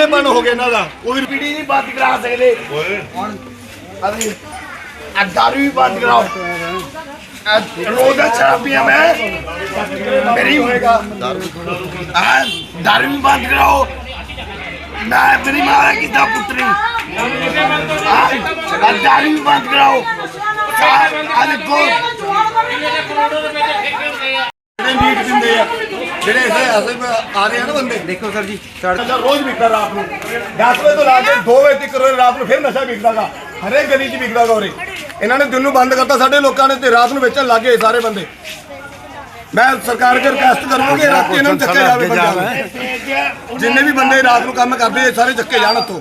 ਲੁੱਚੇਪਣ ਹੋ ਗਿਆ ਇਹਨਾਂ ਦਾ। ਕੋਈ ਪੀੜੀ ਨਹੀਂ ਬੰਦ ਕਰਾ ਸਕਦੇ। ਹੁਣ ਅਸੀਂ ਆ ਦਾਰੂ ਵੀ ਬੰਦ ਕਰਾਓ। ਆਹ ਰੋਜ਼ ਦਾ ਸ਼ਰਾਬੀਆਂ ਮੈਂ। ਮੇਰੀ ਹੋਏਗਾ। ਆ ਦਾਰੂ ਵੀ ਬੰਦ ਕਰਾਓ। ਮੈਂ ਮੇਰੀ ਮਾਂ ਦਾ ਕਿੱਦਾਂ ਪੁੱਤਰੀ। ਦਾਰੂ ਵੀ ਬੰਦ ਕਰਾਓ। ਜਿਹੜੇ ਮੀਟ ਦਿੰਦੇ ਆ ਜਿਹੜੇ ਇਸੇ ਅਸਲ ਵਿੱਚ ਆ ਰਹੇ ਆ ਨਾ ਬੰਦੇ। ਦੇਖੋ ਸਰ ਜੀ ਨਸ਼ਾ ਰੋਜ਼ ਵਿਕਦਾ ਰਾਤ ਨੂੰ। 10 ਵਜੇ ਤੋਂ ਲਾ ਕੇ 2 ਵਜੇ ਤੱਕ ਰਾਤ ਨੂੰ ਫਿਰ ਨਸ਼ਾ ਵਿਕਦਾਗਾ। ਹਰੇਕ ਗਲੀ 'ਚ ਵਿਕਦਾਗਾ ਉਰੇ। ਇਹਨਾਂ ਨੇ ਦਿਨ ਨੂੰ ਬੰਦ ਕਰਤਾ ਸਾਡੇ ਲੋਕਾਂ ਨੇ ਤੇ ਰਾਤ ਨੂੰ ਵੇਚਣ ਲੱਗੇ ਸਾਰੇ ਬੰਦੇ। ਮੈਂ ਸਰਕਾਰ ਅੱਗੇ ਰਿਕਵੈਸਟ ਕਰੂੰਗਾ ਕਿ ਰਾਤੀ ਇਹਨਾਂ ਨੂੰ ਚੱਕਿਆ ਜਾਵੇ ਜਿੰਨੇ ਵੀ ਬੰਦੇ ਰਾਤ ਨੂੰ ਕੰਮ ਕਰਦੇ ਸਾਰੇ ਚੱਕੇ ਜਾਣ ਉੱਥੋਂ।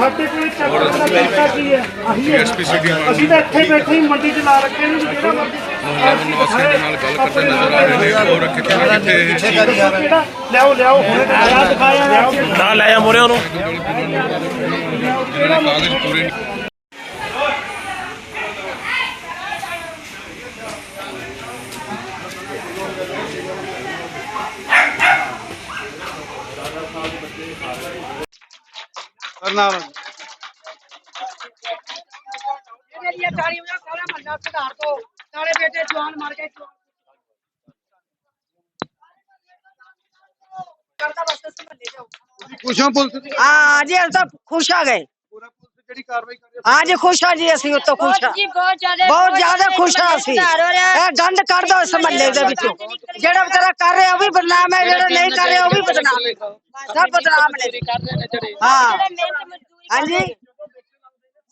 ਸਾਡੇ ਕੋਲ ਚੱਕਰ ਦਾ ਤਰੀਕਾ ਕੀ ਹੈ ਆਹੀ ਹੈ ਅਸੀਂ ਤਾਂ ਇੱਥੇ ਬੈਠੇ ਹੀ ਮੰਡੀ 'ਚ ਲਾ ਰੱਖੇ ਨੇ ਵੀ ਜਿਹੜਾ ਮਰਜ਼ੀ ਨਾਲ ਗੱਲ ਕਰਦੇ ਨਜ਼ਰ ਆ ਰਹੇ ਨੇ ਹੋਰ ਕਿੱਥੇ ਕਿਹੜਾ ਲਿਆਓ ਲਿਆਓ ਹੁਣੇ ਤਾਂ ਦਿਖਾਇਆ ਲਿਆਓ ਨਾ ਲੈ ਆ ਮੋਰੇ ਉਹਨੂੰ ਮੇਰੀਆਂ ਤਾਲੀਆਂ ਵਜਾ ਸਾਰਾ ਮੱਲਾ ਸੁਧਾਰ ਦੋ। ਨਾਲੇ ਬੇਟੇ ਜਵਾਨ ਮਰ ਗਏ ਜਵਾਨ ਕਰਦਾ ਬਸ ਇਸ ਮੱਲੇ ਜਾਓ। ਖੁਸ਼ੋਂ ਪੁਲਿਸ ਦੀ ਹਾਂ ਜੀ ਅਸੀਂ ਤਾਂ ਖੁਸ਼ ਆ ਗਏ। ਜਿਹੜੀ ਕਾਰਵਾਈ ਕਰ ਰਹੀ ਹਾਂ? ਜੀ ਖੁਸ਼ ਆ ਜੀ ਅਸੀਂ ਉੱਤੋਂ ਖੁਸ਼ ਆ ਜੀ ਬਹੁਤ ਜ਼ਿਆਦਾ ਬਹੁਤ ਜ਼ਿਆਦਾ ਖੁਸ਼ ਆ ਅਸੀਂ। ਇਹ ਗੰਦ ਕੱਢ ਦੋ ਇਸ ਮੱਲੇ ਦੇ ਵਿੱਚੋਂ। ਜਿਹੜਾ ਵਿਚਾਰਾ ਕਰ ਰਿਹਾ ਉਹ ਵੀ ਬਦਨਾਮ ਹੈ ਜਿਹੜਾ ਨਹੀਂ ਕਰ ਰਿਹਾ ਉਹ ਵੀ ਬਦਨਾਮ ਹੈ। ਸਭ ਬਦਨਾਮ ਨੇ। ਹਾਂ। ਹਾਂਜੀ।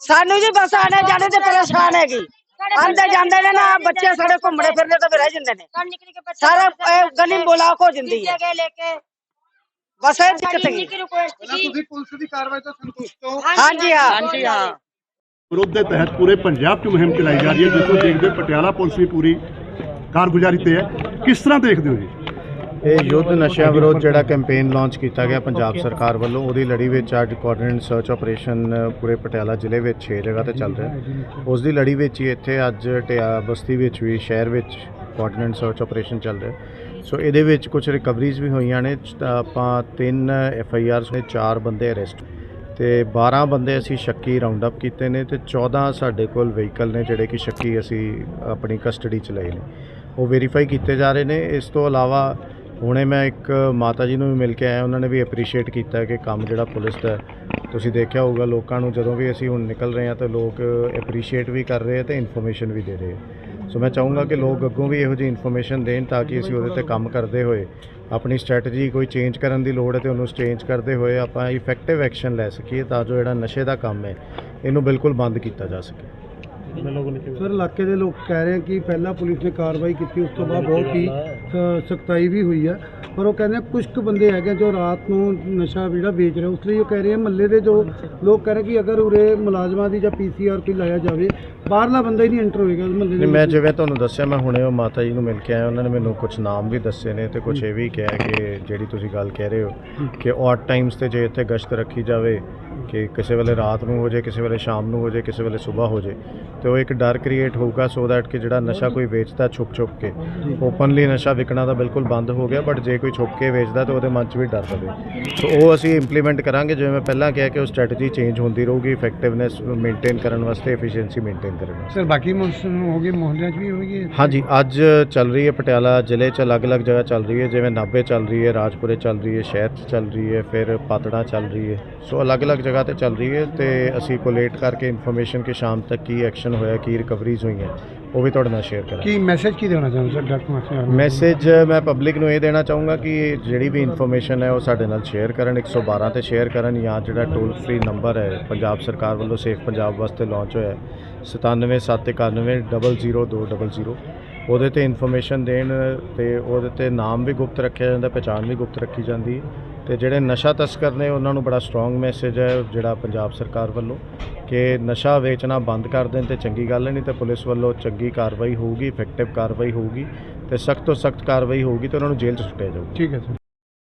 ਸਾਨੂੰ ਜੀ ਬਸ ਆਣੇ ਜਾਣੇ ਤੇ ਪਰੇਸ਼ਾਨ ਹੈਗੀ। ਆਂਦੇ ਜਾਂਦੇ ਨੇ ਨਾ ਬੱਚੇ ਸਾਡੇ ਘੁੰਮਣੇ ਫਿਰਦੇ ਤਾਂ ਫਿਰ ਰਹਿ ਜਾਂਦੇ ਨੇ। ਸਾਰਾ ਗਲੀ ਬੋਲਾਕ ਹੋ ਜਾਂਦੀ ਹੈ। ਜਗ੍ਹਾ ਲੈ ਕੇ। ਬਸ ਇਹ ਦਿੱਕਤ ਇੰਨੀ ਹੈਗੀ ਕੀ ਰਿਕੁਐਸਟ ਪਹਿਲਾਂ ਸੀ। ਤੁਸੀਂ ਪੁਲਿਸ ਦੀ ਕਾਰਵਾਈ ਤੋਂ ਸੰਤੁਸ਼ਟ ਹੋ? ਹਾਂਜੀ ਹਾਂ। ਹਾਂਜੀ ਹਾਂ। ਵਿਰੋਧ ਦੇ ਤਹਿਤ ਪੂਰੇ ਪੰਜਾਬ 'ਚ ਮੁਹਿੰਮ ਚਲਾਈ ਜਾ ਰਹੀ ਹੈ ਜਿਸ ਨੂੰ ਦੇਖਦੇ ਹੋਏ ਪਟਿਆਲਾ ਪੁਲਿਸ ਵੀ ਪੂਰੀ ਕਾਰਗੁਜ਼ਾਰੀ ਤੇ ਹੈ। ਕਿਸ ਤਰ੍ਹਾਂ ਦੇਖਦੇ ਹੋ ਜੀ? ਇਹ ਯੁੱਧ ਨਸ਼ਿਆਂ ਵਿਰੋਧ ਜਿਹੜਾ ਕੈਂਪੇਨ ਲਾਂਚ ਕੀਤਾ ਗਿਆ ਪੰਜਾਬ ਸਰਕਾਰ ਵੱਲੋਂ ਉਹਦੀ ਲੜੀ ਵਿੱਚ ਅੱਜ ਕੋਆਰਡੀਨੇਟ ਸਰਚ ਆਪਰੇਸ਼ਨ ਪੂਰੇ ਪਟਿਆਲਾ ਜ਼ਿਲ੍ਹੇ ਵਿੱਚ 6 ਜਗ੍ਹਾ ਤੇ ਚੱਲ ਰਿਹਾ ਉਸ ਦੀ ਲੜੀ ਵਿੱਚ ਹੀ ਇੱਥੇ ਅੱਜ ਟਿਆ ਬਸਤੀ ਵਿੱਚ ਵੀ ਸ਼ਹਿਰ ਵਿੱਚ ਕੋਆਰਡੀਨੇਟ ਸਰਚ ਆਪਰੇਸ਼ਨ ਚੱਲ ਰਿਹਾ। ਸੋ ਇਹਦੇ ਵਿੱਚ ਕੁਝ ਰਿਕਵਰੀਜ਼ ਵੀ ਹੋਈਆਂ ਨੇ ਤਾਂ ਆਪਾਂ ਤਿੰਨ ਐਫ ਆਈ ਆਰਸ ਨੇ ਚਾਰ ਬੰਦੇ ਅਰੈਸਟ ਤੇ 12 ਬੰਦੇ ਅਸੀਂ ਸ਼ੱਕੀ ਰਾਉਂਡ ਅਪ ਕੀਤੇ ਨੇ ਤੇ 14 ਸਾਡੇ ਕੋਲ ਵਹੀਕਲ ਨੇ ਜਿਹੜੇ ਕਿ ਸ਼ੱਕੀ ਅਸੀਂ ਆਪਣੀ ਕਸਟਡੀ 'ਚ ਲਏ ਨੇ। ਉਹ ਵੈਰੀਫਾਈ ਕੀਤੇ ਜਾ ਰਹੇ ਨੇ। ਇਸ ਤੋਂ ਇਲਾਵਾ ਹੁਣੇ ਮੈਂ ਇੱਕ ਮਾਤਾ ਜੀ ਨੂੰ ਵੀ ਮਿਲ ਕੇ ਆਇਆ, ਉਹਨਾਂ ਨੇ ਵੀ ਐਪਰੀਸ਼ੀਏਟ ਕੀਤਾ ਕਿ ਕੰਮ ਜਿਹੜਾ ਪੁਲਿਸ ਦਾ ਤੁਸੀਂ ਦੇਖਿਆ ਹੋਊਗਾ, ਲੋਕਾਂ ਨੂੰ ਜਦੋਂ ਵੀ ਅਸੀਂ ਹੁਣ ਨਿਕਲ ਰਹੇ ਹਾਂ ਤਾਂ ਲੋਕ ਐਪਰੀਸ਼ੀਏਟ ਵੀ ਕਰ ਰਹੇ ਆ ਤੇ ਇਨਫੋਰਮੇਸ਼ਨ ਵੀ ਦੇ ਰਹੇ ਆ। ਸੋ ਮੈਂ ਚਾਹੂੰਗਾ ਕਿ ਲੋਕ ਅੱਗੋਂ ਵੀ ਇਹੋ ਜਿਹੀ ਇਨਫੋਰਮੇਸ਼ਨ ਦੇਣ ਤਾਂ ਕਿ ਅਸੀਂ ਉਹਦੇ ਤੇ ਕੰਮ ਕਰਦੇ ਹੋਏ ਆਪਣੀ ਸਟ੍ਰੈਟਜੀ ਕੋਈ ਚੇਂਜ ਕਰਨ ਦੀ ਲੋੜ ਹੈ ਤੇ ਉਹਨੂੰ ਚੇਂਜ ਕਰਦੇ ਹੋਏ ਆਪਾਂ ਇਫੈਕਟਿਵ ਐਕਸ਼ਨ ਲੈ ਸਕੀਏ ਤਾਂ ਜੋ ਜਿਹੜਾ ਨਸ਼ੇ ਦਾ ਕੰਮ ਹੈ, ਇਹਨੂੰ ਬਿਲਕੁਲ ਬੰਦ ਕੀਤਾ ਜਾ ਸਕੇ। ਸਰ ਇਲਾਕੇ ਦੇ ਲੋਕ ਕਹਿ ਰਹੇ ਆ ਕਿ ਪਹਿਲਾਂ ਪੁਲਿਸ ਨੇ ਕਾਰਵਾਈ ਕੀਤੀ ਉਸ ਤੋਂ ਬਾਅਦ ਬਹੁਤ ਹੀ ਸਖਤਾਈ ਵੀ ਹੋਈ ਹੈ ਪਰ ਉਹ ਕਹਿੰਦੇ ਆ ਕੁਝ ਕੁ ਬੰਦੇ ਹੈਗੇ ਜੋ ਰਾਤ ਨੂੰ ਨਸ਼ਾ ਜਿਹੜਾ ਵੇਚ ਰਹੇ ਉਸ ਲਈ ਉਹ ਕਹਿ ਰਹੇ ਆ ਮਹੱਲੇ ਦੇ ਜੋ ਲੋਕ ਕਹਿ ਰਹੇ ਕਿ ਅਗਰ ਉਰੇ ਮੁਲਾਜ਼ਮਾਂ ਦੀ ਜਾਂ ਪੀਸੀਆਰ ਕੋਈ ਲਾਇਆ ਜਾਵੇ ਬਾਹਰਲਾ ਬੰਦਾ ਹੀ ਨਹੀਂ ਐਂਟਰ ਹੋਏਗਾ ਮਹੱਲੇ ਦੇ ਨਹੀਂ ਮੈਂ। ਜਿਵੇਂ ਤੁਹਾਨੂੰ ਦੱਸਿਆ ਮੈਂ ਹੁਣੇ ਉਹ ਮਾਤਾ ਜੀ ਨੂੰ ਮਿਲ ਕੇ ਆਇਆ ਉਹਨਾਂ ਨੇ ਮੈਨੂੰ ਕੁਝ ਨਾਮ ਵੀ ਦੱਸੇ ਨੇ ਤੇ ਕੁਝ ਇਹ ਵੀ ਕਿਹਾ ਕਿ ਜਿਹੜੀ ਤੁਸੀਂ ਗੱਲ ਕਹਿ ਰਹੇ ਹੋ ਕਿ ਔਡ ਟਾਈਮਸ ਤੇ ਜੇ ਇੱਥੇ ਗਸ਼ਤ ਰੱਖੀ ਜਾਵੇ ਕਿ ਕਿਸੇ ਵੇਲੇ ਰਾਤ ਨੂੰ ਹੋ ਜੇ ਕਿਸੇ ਵੇਲੇ ਸ਼ਾਮ ਨੂੰ ਹੋ ਜੇ ਕਿਸੇ ਵੇਲੇ ਸਵੇਰ ਹੋ ਜੇ ਤੇ ਉਹ ਇੱਕ ਡਰ ਕ੍ਰੀਏਟ ਹੋਊਗਾ ਸੋ ਦੈਟ ਕਿ ਜਿਹੜਾ ਨਸ਼ਾ ਕੋਈ ਵੇਚਦਾ ਛੁਪ ਛੁਪ ਕੇ ਓਪਨਲੀ ਨਸ਼ਾ ਵਿਕਣਾ ਤਾਂ ਬਿਲਕੁਲ ਬੰਦ ਹੋ ਗਿਆ ਬਟ ਜੇ ਕੋਈ ਛੁਪ ਕੇ ਵੇਚਦਾ ਤਾਂ ਉਹਦੇ ਮਨ 'ਚ ਵੀ ਡਰ ਪਵੇ। ਸੋ ਉਹ ਅਸੀਂ ਇੰਪਲੀਮੈਂਟ ਕਰਾਂਗੇ ਜਿਵੇਂ ਮੈਂ ਪਹਿਲਾਂ ਕਿਹਾ ਕਿ ਉਹ ਸਟ੍ਰੈਟਜੀ ਚੇਂਜ ਹੁੰਦੀ ਰਹੂਗੀ ਇਫੈਕਟਿਵਨੈਸ ਮੇਨਟੇਨ ਕਰਨ ਵਾਸਤੇ ਐਫੀਸ਼ੀਐਂਸੀ ਮੇਨਟੇਨ ਕਰਨ ਵਾਸਤੇ। ਸਰ ਬਾਕੀ ਮੁਸਲਮਾਨ ਹੋ ਗਏ ਮੁਹੱਲਿਆਂ 'ਚ ਵੀ ਹੋਣਗੇ? ਹਾਂਜੀ ਅੱਜ ਚੱਲ ਰਹੀ ਹੈ ਪਟਿਆਲਾ ਜ਼ਿਲ੍ਹੇ 'ਚ ਅਲੱਗ-ਅਲੱਗ ਜਗ੍ਹਾ ਚੱਲ ਰਹੀ ਹੈ ਜਿਵੇਂ ਨਾਭੇ ਚੱਲ ਰਹੀ ਹੈ ਰਾਜਪੁਰੇ ਚੱਲ ਰਹੀ ਹੈ ਸ਼ਹਿਰ 'ਚ ਚੱਲ ਰਹੀ ਹੈ ਫਿਰ ਪਾਤੜਾ ਚੱਲ ਰਹੀ ਹੈ। ਸੋ ਅਲੱਗ-ਅਲੱਗ ਜਗ੍ਹਾ ਤੇ ਚੱਲ ਰਹੀ ਹੈ ਤੇ ਅਸੀਂ ਕੋਲੇਟ ਕਰਕੇ ਇਨਫੋਰਮੇਸ਼ਨ ਕਿ ਸ਼ਾਮ ਤੱਕ ਕੀ ਐਕਸ਼ਨ ਹੋਇਆ ਕੀ ਰਿਕਵਰੀਜ਼ ਹੋਈਆਂ ਉਹ ਵੀ ਤੁਹਾਡੇ ਨਾਲ ਸ਼ੇਅਰ ਕਰਾਂਗੇ। ਕੀ ਮੈਸੇਜ ਕੀ ਦੇਣਾ ਚਾਹੁੰਦੇ ਸਰ ਡਾਕਟਰ ਮਾਸਟਰ ਮੈਸੇਜ ਮੈਂ ਪਬਲਿਕ ਨੂੰ ਇਹ ਦੇਣਾ ਚਾਹੂੰਗਾ ਕਿ ਜਿਹੜੀ ਵੀ ਇਨਫੋਰਮੇਸ਼ਨ ਹੈ ਉਹ ਸਾਡੇ ਨਾਲ ਸ਼ੇਅਰ ਕਰਨ 112 ਤੇ ਸ਼ੇਅਰ ਕਰਨ ਜਾਂ ਜਿਹੜਾ ਟੋਲ ਫ੍ਰੀ ਨੰਬਰ ਹੈ ਪੰਜਾਬ ਸਰਕਾਰ ਵੱਲੋਂ ਸੇਫ ਪੰਜਾਬ ਵਾਸਤੇ ਲਾਂਚ ਹੋਇਆ ਹੈ 9771900200 ਉਹਦੇ ਤੇ ਇਨਫੋਰਮੇਸ਼ਨ ਦੇਣ ਤੇ ਉਹਦੇ ਤੇ ਨਾਮ ਵੀ ਗੁਪਤ ਰੱਖਿਆ ਜਾਂਦਾ ਪਹਿਚਾਣ ਵੀ ਗੁਪਤ ਰੱਖੀ ਜਾਂਦੀ ਹੈ। ਤੇ ਜਿਹੜੇ ਨਸ਼ਾ ਤਸਕਰ ਨੇ, ਉਹਨਾਂ ਨੂੰ ਬੜਾ ਸਟਰੋਂਗ ਮੈਸੇਜ ਹੈ ਜਿਹੜਾ ਪੰਜਾਬ ਸਰਕਾਰ ਵੱਲੋਂ ਕਿ ਨਸ਼ਾ ਵੇਚਣਾ ਬੰਦ ਕਰ ਦੇਣ ਤੇ ਚੰਗੀ ਗੱਲ ਹੈ ਨਹੀਂ ਤੇ ਪੁਲਿਸ ਵੱਲੋਂ ਚੰਗੀ ਕਾਰਵਾਈ ਹੋਊਗੀ ਇਫੈਕਟਿਵ ਕਾਰਵਾਈ ਹੋਊਗੀ ਤੇ ਸਖਤ ਤੋਂ ਸਖਤ ਕਾਰਵਾਈ ਹੋਊਗੀ ਤੇ ਉਹਨਾਂ ਨੂੰ ਜੇਲ੍ਹ 'ਚ ਸੁੱਟਿਆ ਜਾਊਗਾ। ਠੀਕ ਹੈ ਸਰ।